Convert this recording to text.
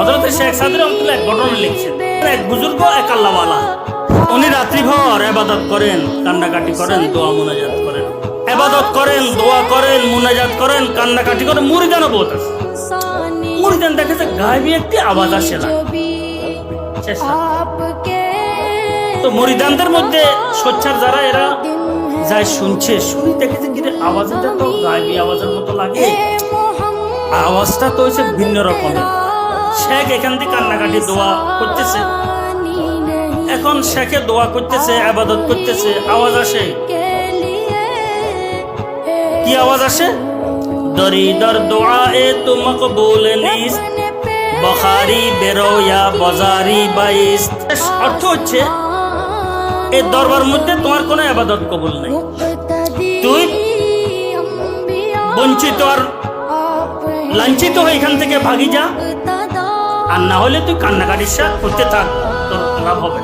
হজরত শেখ সাদি রহমতুল্লাহ এক ঘটনা লিখছেন। এক বুজুর্গ এক আল্লাহওয়ালা। উনি রাত্রিভর এবাদত করেন কান্নাকাটি করেন দোয়া মোনাজাত করেন। এবাদত করেন দোয়া করেন মোনাজাত করেন কান্নাকাটি করেন মুরিদানও বহুত আছে। মুরিদান দেখেছে গায়েবী একটি আওয়াজ আসে না। তো মরিদানদের মধ্যে সোচ্চার যারা এরা যাই শুনছে শুনি দেখেছে কি রে, আওয়াজটা তো গায়েবী আওয়াজের মতো লাগে। আওয়াজটা তো হচ্ছে ভিন্ন রকমের। শেখ এখান থেকে কান্নাকাটি দোয়া করতেছে। এখন শেখে দোয়া করতেছে, আবাদত করতেছে। আওয়াজ আসে। কি আওয়াজ আসে? দরিদর দোয়া এ তো মকবুল নিস। বখারি বেরোয়া বজারি বাইস। অর্থ হচ্ছে এই দরবার মধ্যে তোমার কোনো আবাদত কবুল নেই। তুই বঞ্চিত আর লাঞ্ছিত হয়ে এখান থেকে ভাগি যা আর না হলে তুই কান্নাকাটির সাথে করতে থাক তোর লাভ হবে।